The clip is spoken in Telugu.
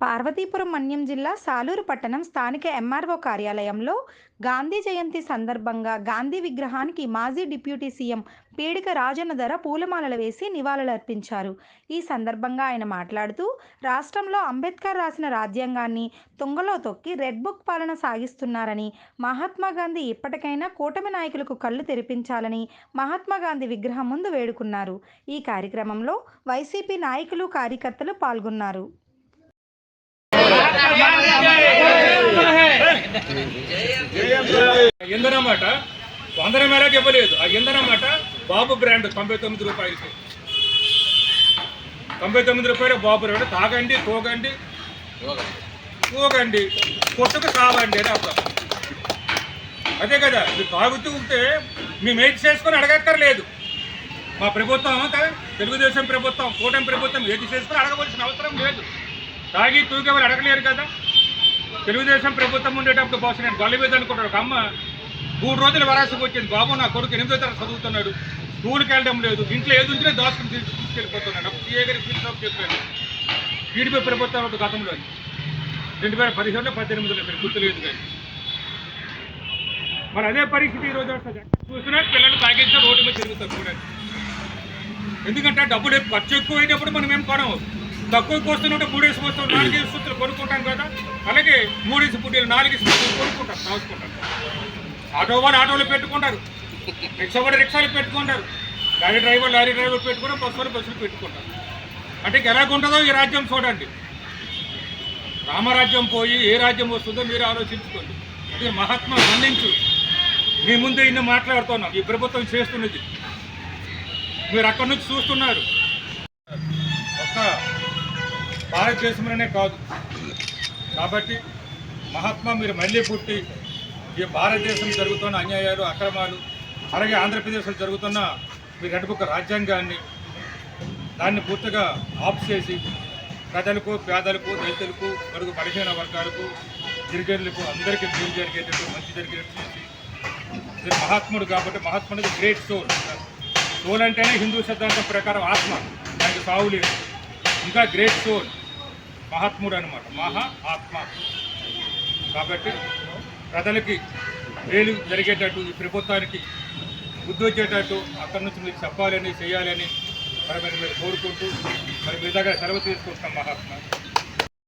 పార్వతీపురం మన్యం జిల్లా సాలూరు పట్టణం స్థానిక ఎంఆర్ఓ కార్యాలయంలో గాంధీ జయంతి సందర్భంగా గాంధీ విగ్రహానికి మాజీ డిప్యూటీ సీఎం పీడిక రాజన్న ధర పూలమాలలు వేసి నివాళులర్పించారు. ఈ సందర్భంగా ఆయన మాట్లాడుతూ రాష్ట్రంలో అంబేద్కర్ రాసిన రాజ్యాంగాన్ని తుంగలో తొక్కి రెడ్ బుక్ పాలన సాగిస్తున్నారని మహాత్మా గాంధీ ఇప్పటికైనా కూటమి నాయకులకు కళ్ళు తెరిపించాలని మహాత్మా గాంధీ విగ్రహం ముందు వేడుకున్నారు. ఈ కార్యక్రమంలో వైసీపీ నాయకులు కార్యకర్తలు పాల్గొన్నారు. ఇంధనం మాట వందల మేరకు ఇవ్వలేదు ఆ ఇంధనం మాట బాబు బ్రాండ్ తొంభై తొమ్మిది రూపాయలకి తొంభై తొమ్మిది రూపాయలు బాబు బ్రాండ్ తాగండి తోగండి తోగండి కొట్టుకు కావండి అని అర్థం అదే కదా మీరు తాగుతూ ఉంటే మేము ఏది చేసుకొని అడగక్కర్లేదు మా ప్రభుత్వం తెలుగుదేశం ప్రభుత్వం కూటమి ప్రభుత్వం ఏది చేసుకొని అడగవలసిన అవసరం లేదు తాగి తూగేవారు అడగలేరు కదా? తెలుగుదేశం ప్రభుత్వం ఉండేటప్పుడు బహుశా నేను గొల్ల అనుకుంటాడు ఒక అమ్మ మూడు రోజులు వరాసకు వచ్చింది. బాబు నా కొడుకు ఎనిమిదో తరగతి చదువుతున్నాడు. స్కూల్కి వెళ్ళడం లేదు. ఇంట్లో ఏది ఉంచినా దాచుకుని తీసుకెళ్ళిపోతున్నాడు. సీఏ గారికి పిలిచి చెప్పాను టీడీపీ ప్రభుత్వం ఒక గతంలో రెండు వేల పదిహేనులో పద్దెనిమిదిలో మీరు గుర్తులేదు కానీ. మరి అదే పరిస్థితి ఈ రోజు చూసినా పిల్లలు తాగించే రోడ్డు మీద తిరుగుతారు చూడండి. ఎందుకంటే డబ్బులు ఎక్కువ- ఖర్చు ఎక్కువైనప్పుడు మనం ఏం కొనవచ్చు తక్కువ వస్తున్నట్టు మూడేసి వస్తువులు నాలుగేసి సూత్రులు కొనుక్కుంటాం కదా. అలాగే మూడేసి పుట్టిలు నాలుగేసి సూత్రులు కొనుక్కుంటాం రాసుకుంటారు ఆటో వాళ్ళు ఆటోలు పెట్టుకుంటారు. రిక్షా వాళ్ళు రిక్షాలు పెట్టుకుంటారు. లారీ డ్రైవర్ లారీ డ్రైవర్ పెట్టుకుంటారు బస్సు వాళ్ళు బస్సులు పెట్టుకుంటారు. అంటే ఎలాగుంటుందో ఈ రాజ్యం చూడండి. రామరాజ్యం పోయి ఏ రాజ్యం వస్తుందో మీరు ఆలోచించుకోండి. ఇది మహాత్మా వందించు మీ ముందు ఇన్ని మాట్లాడుతున్నాం. ఈ ప్రభుత్వం చేస్తున్నది. మీరు అక్కడి నుంచి చూస్తున్నారు. భారతదేశంలోనే కాదు. కాబట్టి మహాత్మా మీరు మళ్ళీ పుట్టి ఈ భారతదేశం జరుగుతున్న అన్యాయాలు అక్రమాలు అలాగే ఆంధ్రప్రదేశ్లో జరుగుతున్న మీ రెడ్ బుక్ రాజ్యాంగాన్ని దాన్ని పూర్తిగా ఆఫ్ చేసి ప్రజలకు పేదలకు రైతులకు మరుగు బలహీన వర్గాలకు గిరిజనులకు అందరికీ మేలు జరిగేటట్టు మంచి జరిగేటట్టు చేసి మీరు మహాత్ముడు కాబట్టి మహాత్ముడికి గ్రేట్ సోల్ సోల్ అంటేనే హిందూ సిద్ధాంతం ప్రకారం ఆత్మ. దానికి సావు లేదు. ఇంకా గ్రేట్ సోల్ మహాత్ముడు అనమాట మహా ఆత్మ. కాబట్టి ప్రజలకి మేలు జరిగేటట్టు ఈ ప్రభుత్వానికి బుద్ధి వచ్చేటట్టు అక్కడి నుంచి మీరు చెప్పాలని చేయాలని మరి మరి మీరు కోరుకుంటూ మరి మీ దగ్గర సెలవు తీసుకుంటున్నాం మహాత్మా.